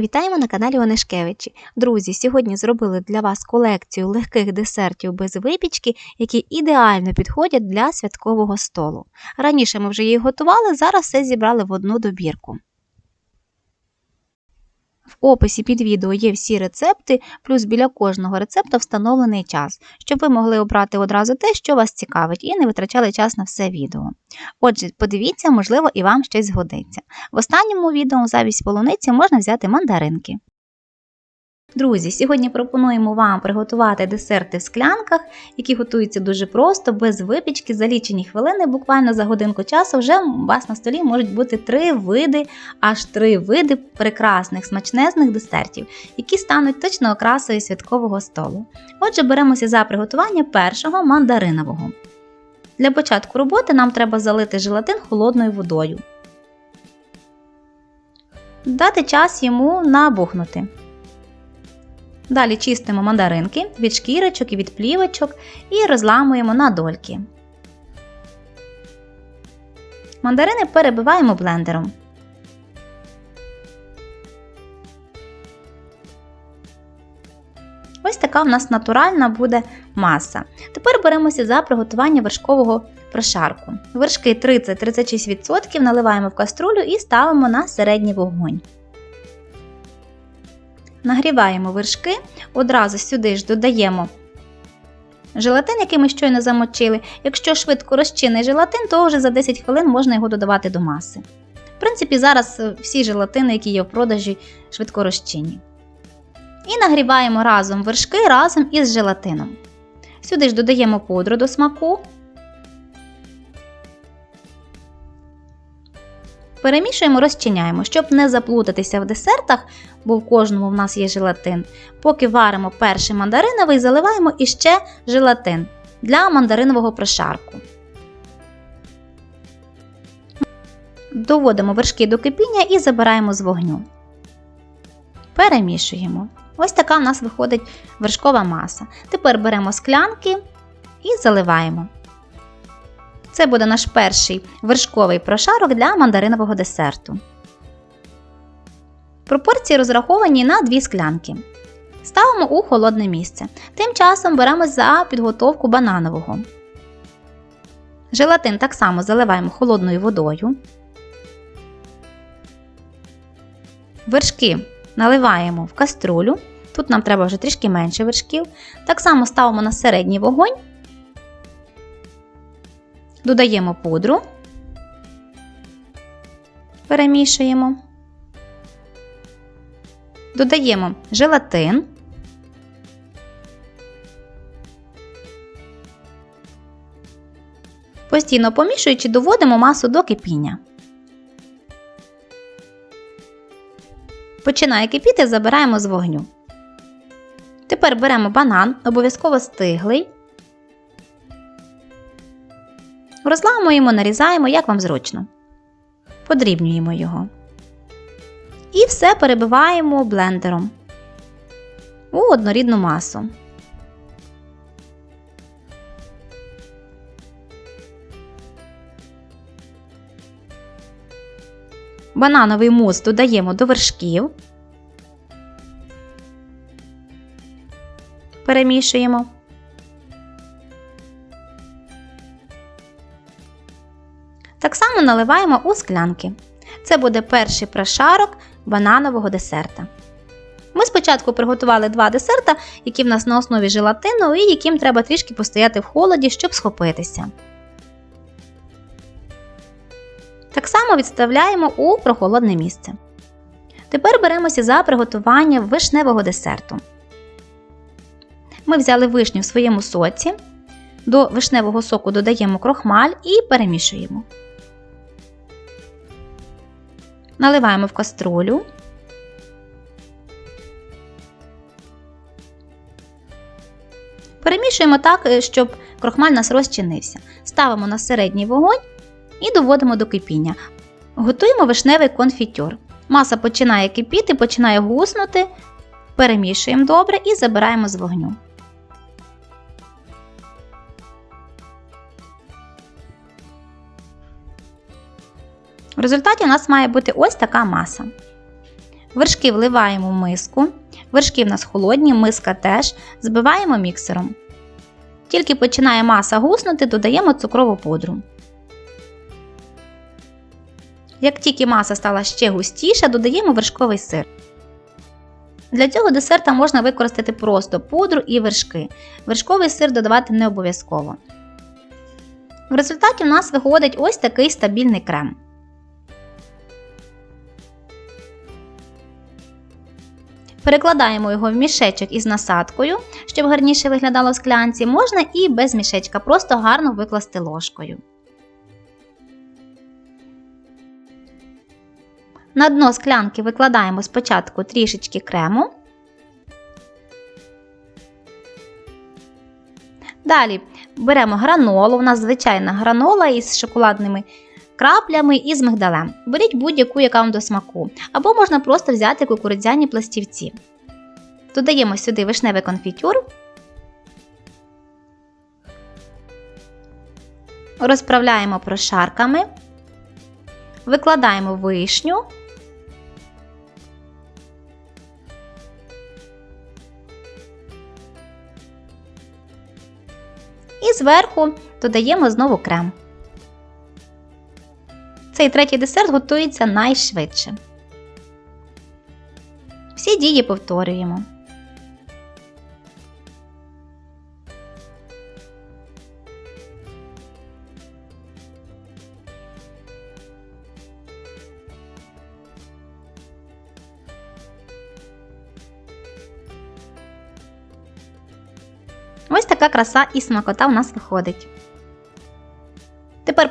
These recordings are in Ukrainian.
Вітаємо на каналі Онешкевичі. Друзі, сьогодні зробили для вас колекцію легких десертів без випічки, які ідеально підходять для святкового столу. Раніше ми вже її готували, зараз все зібрали в одну добірку. В описі під відео є всі рецепти, плюс біля кожного рецепта встановлений час, щоб ви могли обрати одразу те, що вас цікавить, і не витрачали час на все відео. Отже, подивіться, можливо, і вам щось згодиться. В останньому відео замість полуниці можна взяти мандаринки. Друзі, сьогодні пропонуємо вам приготувати десерти в склянках, які готуються дуже просто, без випічки, за лічені хвилини, буквально за годинку часу, вже у вас на столі можуть бути три види, аж три види прекрасних смачнезних десертів, які стануть точно окрасою святкового столу. Отже, беремося за приготування першого мандаринового. Для початку роботи нам треба залити желатин холодною водою. Дати час йому набухнути. Далі чистимо мандаринки від шкірочок і від плівочок і розламуємо на дольки. Мандарини перебиваємо блендером. Ось така в нас натуральна буде маса. Тепер беремося за приготування вершкового прошарку. Вершки 30-36% наливаємо в каструлю і ставимо на середній вогонь. Нагріваємо вершки, одразу сюди ж додаємо желатин, який ми щойно замочили. Якщо швидко розчинний желатин, то вже за 10 хвилин можна його додавати до маси. В принципі, зараз всі желатини, які є в продажі, швидко розчинні. І нагріваємо разом вершки разом із желатином. Сюди ж додаємо пудру до смаку. Перемішуємо, розчиняємо, щоб не заплутатися в десертах, бо в кожному в нас є желатин. Поки варимо перший мандариновий, заливаємо іще желатин для мандаринового прошарку. Доводимо вершки до кипіння і забираємо з вогню. Перемішуємо. Ось така в нас виходить вершкова маса. Тепер беремо склянки і заливаємо. Це буде наш перший вершковий прошарок для мандаринового десерту. Пропорції розраховані на 2 склянки. Ставимо у холодне місце. Тим часом беремо за підготовку бананового. Желатин так само заливаємо холодною водою. Вершки наливаємо в каструлю. Тут нам треба вже трішки менше вершків. Так само ставимо на середній вогонь. Додаємо пудру, перемішуємо, додаємо желатин, постійно помішуючи, доводимо масу до кипіння. Починає кипіти, забираємо з вогню. Тепер беремо банан, обов'язково стиглий. Розламуємо, нарізаємо, як вам зручно. Подрібнюємо його. І все перебиваємо блендером у однорідну масу. Банановий мус додаємо до вершків. Перемішуємо. Так наливаємо у склянки. Це буде перший прошарок бананового десерта. Ми спочатку приготували два десерта, які в нас на основі желатину, і яким треба трішки постояти в холоді, щоб схопитися. Так само відставляємо у прохолодне місце. Тепер беремося за приготування вишневого десерту. Ми взяли вишню в своєму соці, до вишневого соку додаємо крохмаль і перемішуємо. Наливаємо в каструлю. Перемішуємо так, е, щоб крохмаль нас розчинився. Ставимо на середній вогонь і доводимо до кипіння. Готуємо вишневий конфітюр. Маса починає кипіти, починає гуснути. Перемішуємо добре і забираємо з вогню. В результаті у нас має бути ось така маса. Вершки вливаємо в миску. Вершки в нас холодні, миска теж. Збиваємо міксером. Тільки починає маса гуснути, додаємо цукрову пудру. Як тільки маса стала ще густіша, додаємо вершковий сир. Для цього десерта можна використати просто пудру і вершки. Вершковий сир додавати не обов'язково. В результаті в нас виходить ось такий стабільний крем. Перекладаємо його в мішечок із насадкою, щоб гарніше виглядало в склянці. Можна і без мішечка, просто гарно викласти ложкою. На дно склянки викладаємо спочатку трішечки крему. Далі беремо гранолу, у нас звичайна гранола із шоколадними краплями і з мигдалем. Беріть будь-яку, яка вам до смаку, або можна просто взяти кукурудзяні пластівці. Додаємо сюди вишневий конфітюр, розправляємо прошарками, викладаємо вишню. І зверху додаємо знову крем. Цей третій десерт готується найшвидше. Всі дії повторюємо. Ось така краса і смакота у нас виходить.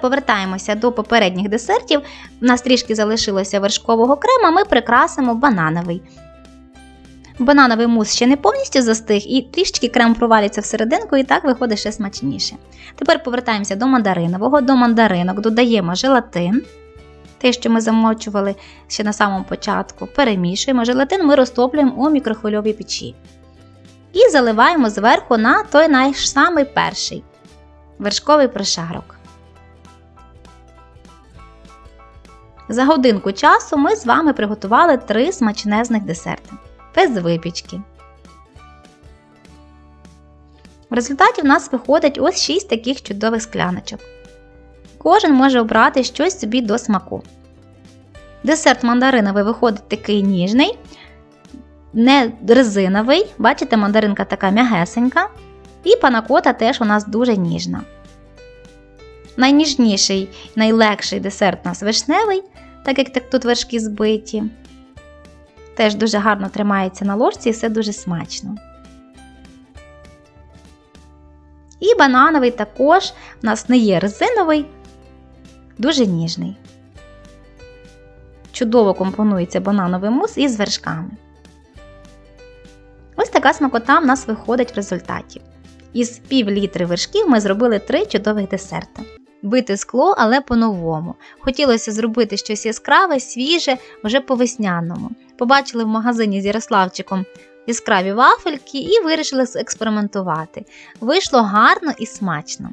Повертаємося до попередніх десертів. У нас трішки залишилося вершкового крема, ми прикрасимо банановий. Банановий мус ще не повністю застиг, і трішки крем провалюється всерединку, і так виходить ще смачніше. Тепер повертаємося до мандаринового. До мандаринок додаємо желатин. Те, що ми замочували ще на самому початку, перемішуємо. Желатин ми розтоплюємо у мікрохвильовій печі. І заливаємо зверху на той наш самий перший вершковий прошарок. За годинку часу ми з вами приготували три смачнезних десерти без випічки. В результаті в нас виходить ось 6 таких чудових скляночок. Кожен може обрати щось собі до смаку. Десерт мандариновий виходить такий ніжний, не резиновий. Бачите, мандаринка така м'ягесенька. І панакота теж у нас дуже ніжна. Найніжніший, найлегший десерт у нас вишневий, так як тут вершки збиті. Теж дуже гарно тримається на ложці і все дуже смачно. І банановий також у нас не є резиновий, дуже ніжний. Чудово компонується банановий мус із вершками. Ось така смакота в нас виходить в результаті. Із пів літри вершків ми зробили три чудових десерти. Бити скло, але по-новому. Хотілося зробити щось яскраве, свіже, вже по весняному. Побачили в магазині з Ярославчиком яскраві вафельки і вирішили експериментувати. Вийшло гарно і смачно.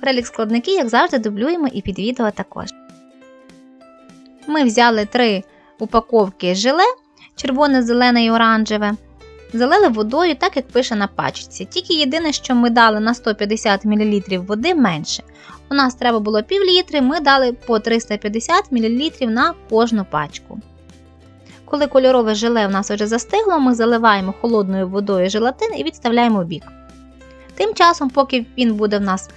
Перелік складників, як завжди, дублюємо і під відео також. Ми взяли три упаковки желе червоне, зелене і оранжеве. Залили водою, так як пише на пачці. Тільки єдине, що ми дали на 150 мл води менше. У нас треба було пів літри, ми дали по 350 мл на кожну пачку. Коли кольорове желе у нас вже застигло, ми заливаємо холодною водою желатин і відставляємо в бік. Тим часом, поки він буде в нас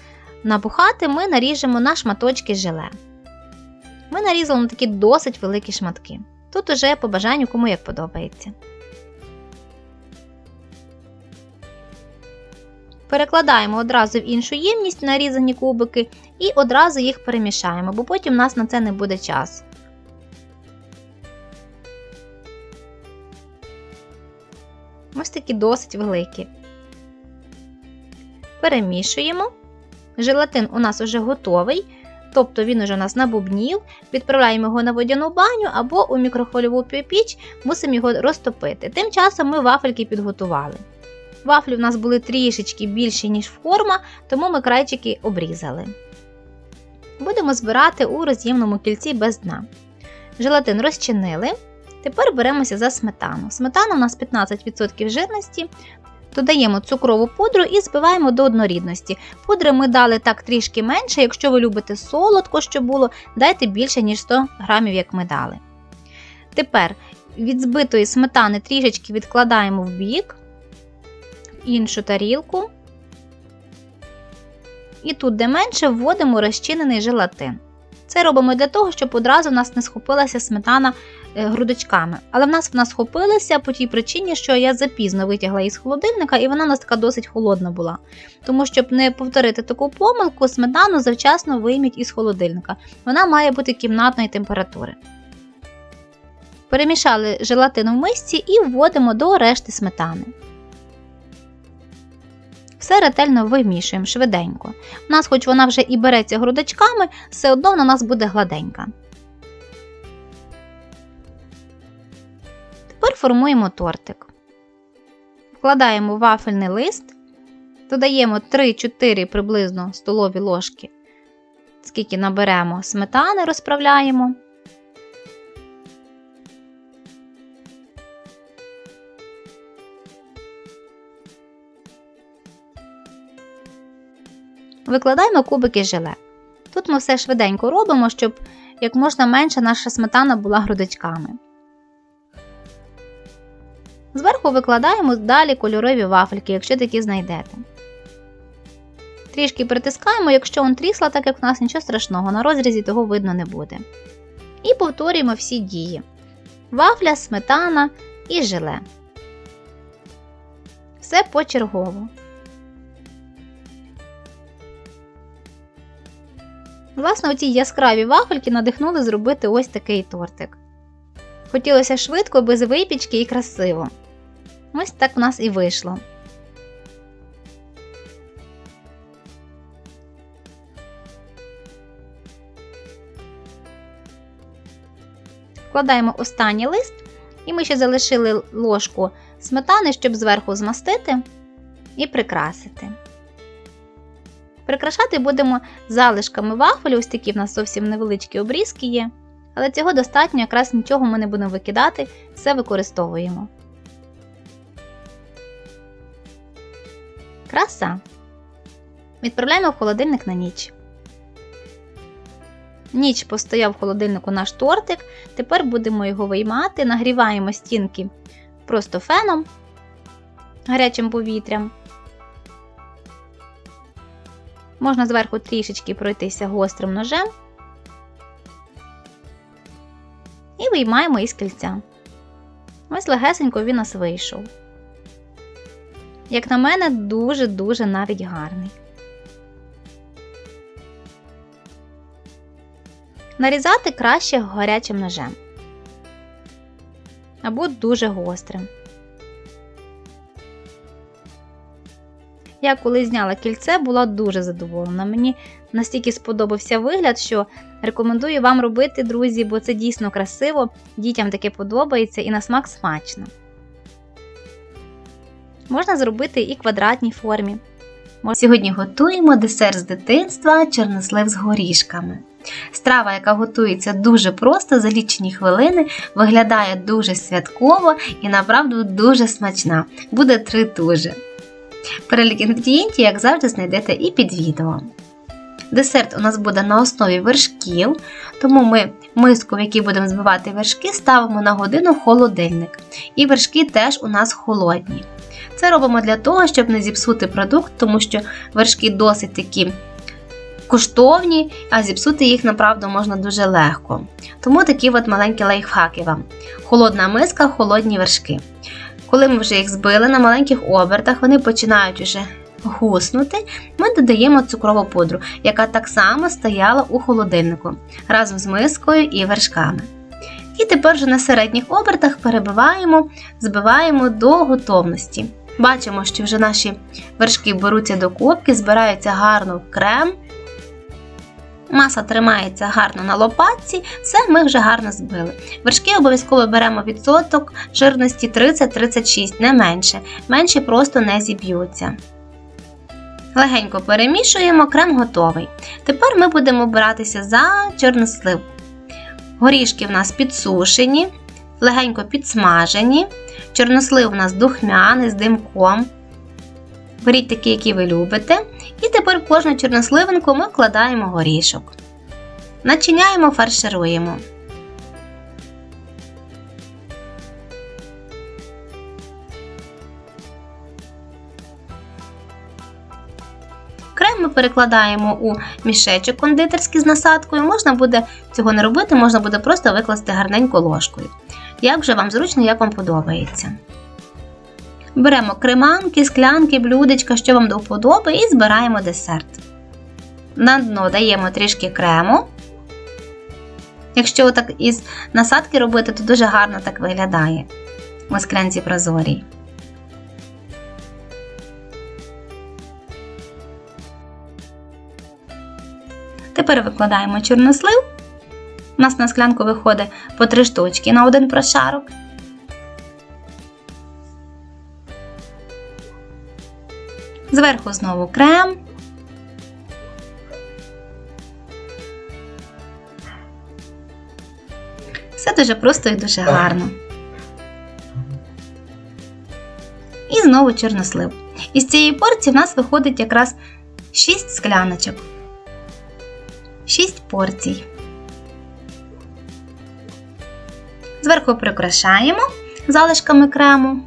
набухати, ми наріжемо на шматочки желе. Ми нарізали на такі досить великі шматки. Тут уже по бажанню кому як подобається. Перекладаємо одразу в іншу ємність нарізані кубики і одразу їх перемішаємо, бо потім у нас на це не буде часу. Ось такі досить великі. Перемішуємо. Желатин у нас вже готовий, тобто він уже у нас набубнів. Відправляємо його на водяну баню або у мікрохвильову піч, мусимо його розтопити. Тим часом ми вафельки підготували. Вафлі в нас були трішечки більші, ніж форма, тому ми крайчики обрізали. Будемо збирати у роз'ємному кільці без дна. Желатин розчинили. Тепер беремося за сметану. Сметана у нас 15% жирності. Додаємо цукрову пудру і збиваємо до однорідності. Пудри ми дали так трішки менше. Якщо ви любите солодко, що було, дайте більше, ніж 100 грамів, як ми дали. Тепер від збитої сметани трішечки відкладаємо в бік, іншу тарілку. І тут, де менше, вводимо розчинений желатин. Це робимо для того, щоб одразу в нас не схопилася сметана е, грудочками. Але в нас вона схопилася по тій причині, що я запізно витягла її з холодильника, і вона у нас така досить холодна була. Тому, щоб не повторити таку помилку, сметану завчасно вийміть із холодильника. Вона має бути кімнатної температури. Перемішали желатин в мисці і вводимо до решти сметани. Все ретельно вимішуємо швиденько. У нас, хоч вона вже і береться грудочками, все одно вона у нас буде гладенька. Тепер формуємо тортик. Вкладаємо вафельний лист, додаємо 3-4 приблизно столові ложки, скільки наберемо сметани, розправляємо. Викладаємо кубики желе. Тут ми все швиденько робимо, щоб як можна менше наша сметана була грудочками. Зверху викладаємо далі кольорові вафельки, якщо такі знайдете. Трішки притискаємо, якщо он трісла, так як в нас нічого страшного, на розрізі того видно не буде. І повторюємо всі дії: вафля, сметана і желе. Все почергово. Власне, оці яскраві вафельки надихнули зробити ось такий тортик. Хотілося швидко, без випічки і красиво. Ось так у нас і вийшло. Вкладаємо останній лист, і ми ще залишили ложку сметани, щоб зверху змастити і прикрасити. Прикрашати будемо залишками вафель, ось такі в нас зовсім невеличкі обрізки є. Але цього достатньо, якраз нічого ми не будемо викидати, все використовуємо. Краса. Відправляємо в холодильник на ніч. Ніч постояв в холодильнику наш тортик. Тепер будемо його виймати, нагріваємо стінки просто феном гарячим повітрям. Можна зверху трішечки пройтися гострим ножем і виймаємо із кільця. Ось легесенько він нас вийшов. Як на мене, дуже-дуже навіть гарний. Нарізати краще гарячим ножем або дуже гострим. Я коли зняла кільце, була дуже задоволена. Мені настільки сподобався вигляд, що рекомендую вам робити, друзі, бо це дійсно красиво, дітям таке подобається і на смак смачно. Можна зробити і квадратній формі. Сьогодні готуємо десерт з дитинства чорнослив з горішками. Страва, яка готується дуже просто, за лічені хвилини, виглядає дуже святково і направду дуже смачна. Буде три дуже. Перелік інгредієнтів, як завжди, знайдете і під відео. Десерт у нас буде на основі вершків, тому ми миску, в якій будемо збивати вершки, ставимо на годину холодильник. І вершки теж у нас холодні. Це робимо для того, щоб не зіпсути продукт, тому що вершки досить такі коштовні, а зіпсути їх, направду, можна дуже легко. Тому такі от маленькі лайфхаки вам. Холодна миска, холодні вершки. Коли ми вже їх збили на маленьких обертах, вони починають уже гуснути, ми додаємо цукрову пудру, яка так само стояла у холодильнику разом з мискою і вершками. І тепер вже на середніх обертах перебиваємо, збиваємо до готовності. Бачимо, що вже наші вершки беруться до кубки, збираються гарно крем. Маса тримається гарно на лопатці, все ми вже гарно збили. Вершки обов'язково беремо відсоток жирності 30-36, не менше, менше просто не зіб'ються. Легенько перемішуємо, крем готовий. Тепер ми будемо братися за чорнослив. Горішки в нас підсушені, легенько підсмажені. Чорнослив у нас духмяний з димком. Беріть такі, які ви любите. І тепер кожну чорносливинку ми вкладаємо горішок. Начиняємо, фаршируємо. Крем ми перекладаємо у мішечок кондитерський з насадкою. Можна буде цього не робити, можна буде просто викласти гарненько ложкою. Як вже вам зручно, як вам подобається. Беремо креманки, склянки, блюдечка, що вам до вподоби, і збираємо десерт. На дно даємо трішки крему. Якщо так із насадки робити, то дуже гарно так виглядає у склянці прозорій. Тепер викладаємо чорнослив. У нас на склянку виходить по три штучки на один прошарок. Зверху знову крем. Все дуже просто і дуже гарно. І знову чорнослив. Із цієї порції в нас виходить якраз 6 скляночок. 6 порцій. Зверху прикрашаємо залишками крему.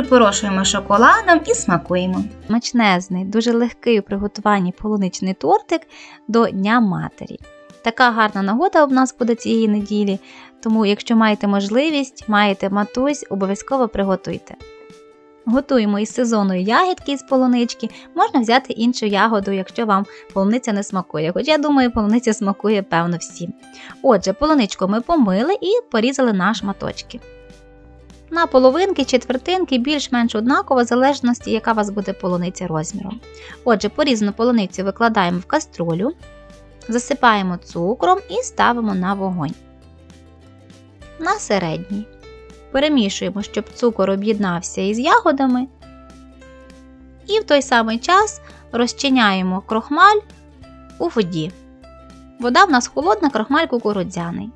Припорошуємо шоколадом і смакуємо. Смачнезний, дуже легкий у приготуванні полуничний тортик до Дня Матері. Така гарна нагода у нас буде цієї неділі, тому, якщо маєте можливість, маєте матусь, обов'язково приготуйте. Готуємо із сезонної ягідки із полунички, можна взяти іншу ягоду, якщо вам полуниця не смакує. Хоч я думаю, полуниця смакує певно всім. Отже, полуничку ми помили і порізали на шматочки. На половинки, четвертинки більш-менш однаково, в залежності, яка у вас буде полуниця розміром. Отже, порізану полуницю викладаємо в каструлю, засипаємо цукром і ставимо на вогонь. На середній. Перемішуємо, щоб цукор об'єднався із ягодами. І в той самий час розчиняємо крохмаль у воді. Вода в нас холодна, крохмаль кукурудзяний.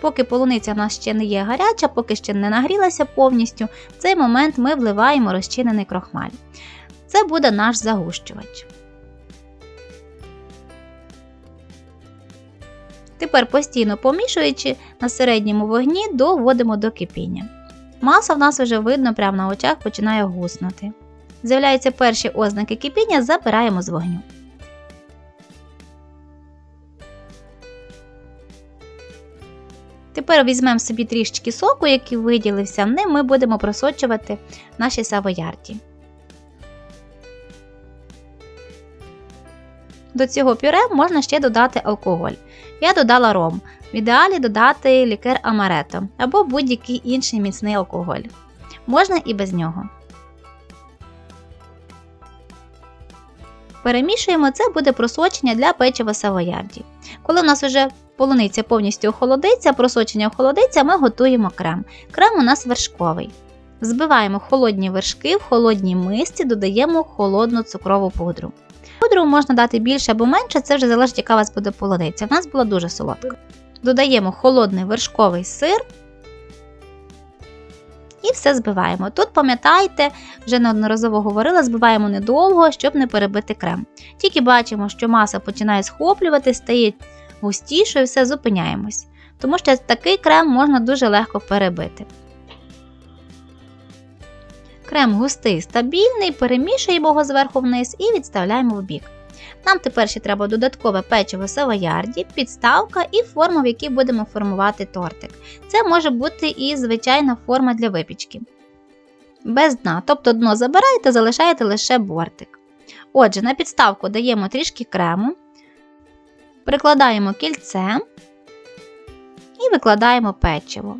Поки полуниця в нас ще не є гаряча, поки ще не нагрілася повністю, в цей момент ми вливаємо розчинений крохмаль. Це буде наш загущувач. Тепер постійно помішуючи на середньому вогні, доводимо до кипіння. Маса в нас вже видно прямо на очах починає гуснути. З'являються перші ознаки кипіння, забираємо з вогню. Тепер візьмемо собі трішечки соку, який виділився, ним ми будемо просочувати наші савоярді. До цього пюре можна ще додати алкоголь. Я додала ром. В ідеалі додати лікер амарето або будь-який інший міцний алкоголь. Можна і без нього. Перемішуємо, це буде просочення для печива савоярді. Коли у нас вже полуниця повністю охолодиться, просочення охолодиться, ми готуємо крем. Крем у нас вершковий. Збиваємо холодні вершки в холодній мисці, додаємо холодну цукрову пудру. Пудру можна дати більше або менше, це вже залежить, яка у вас буде полуниця. У нас була дуже солодка. Додаємо холодний вершковий сир і все збиваємо. Тут, пам'ятайте, вже неодноразово говорила, збиваємо недовго, щоб не перебити крем. Тільки бачимо, що маса починає схоплювати, стає густішою, все зупиняємось. Тому що такий крем можна дуже легко перебити. Крем густий, стабільний, перемішуємо його зверху вниз і відставляємо в бік. Нам тепер ще треба додаткове печиво савоярді, підставка і форма, в якій будемо формувати тортик. Це може бути і звичайна форма для випічки. Без дна, тобто дно забираєте, залишаєте лише бортик. Отже, на підставку даємо трішки крему, прикладаємо кільце і викладаємо печиво.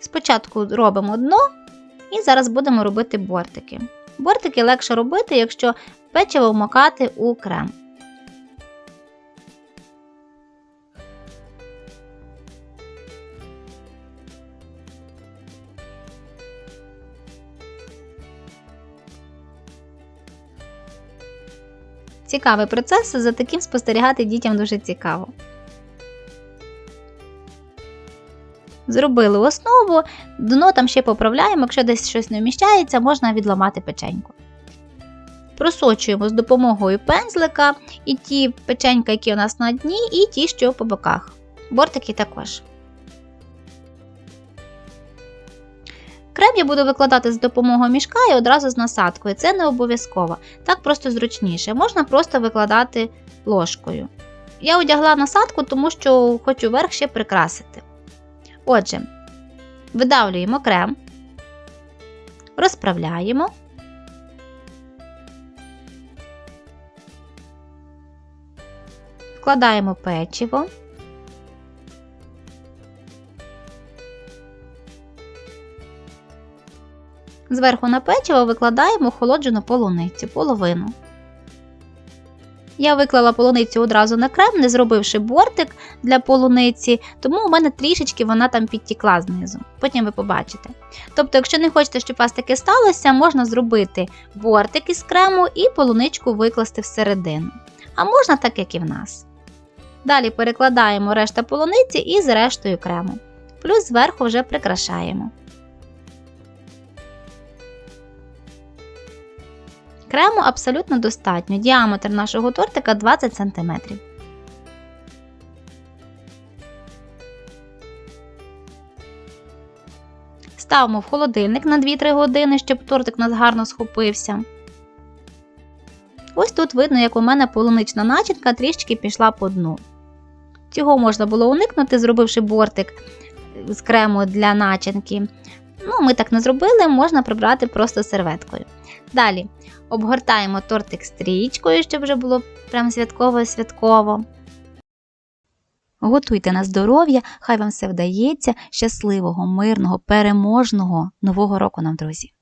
Спочатку робимо дно і зараз будемо робити бортики. Бортики легше робити, якщо печиво вмокати у крем. Цікавий процес, за таким спостерігати дітям дуже цікаво. Зробили основу, дно там ще поправляємо, якщо десь щось не вміщається, можна відламати печеньку. Просочуємо з допомогою пензлика і ті печенька, які у нас на дні, і ті, що по боках. Бортики також. Крем я буду викладати з допомогою мішка і одразу з насадкою. Це не обов'язково. Так просто зручніше. Можна просто викладати ложкою. Я одягла насадку, тому що хочу верх ще прикрасити. Отже, видавлюємо крем, розправляємо. Вкладаємо печиво. Зверху на печиво викладаємо охолоджену полуницю, половину. Я виклала полуницю одразу на крем, не зробивши бортик для полуниці, тому у мене трішечки вона там підтікла знизу. Потім ви побачите. Тобто, якщо не хочете, щоб у вас таке сталося, можна зробити бортик із крему і полуничку викласти всередину. А можна так, як і в нас. Далі перекладаємо решта полуниці і з рештою крему. Плюс зверху вже прикрашаємо. Крему абсолютно достатньо. Діаметр нашого тортика 20 см. Ставимо в холодильник на 2-3 години, щоб тортик у нас гарно схопився. Ось тут видно, як у мене полунична начинка трішки пішла по дну. Цього можна було уникнути, зробивши бортик з крему для начинки. Ну, ми так не зробили, можна прибрати просто серветкою. Далі обгортаємо тортик стрічкою, щоб вже було прям святково-святково. Готуйте на здоров'я, хай вам все вдається. Щасливого, мирного, переможного нового року нам, друзі!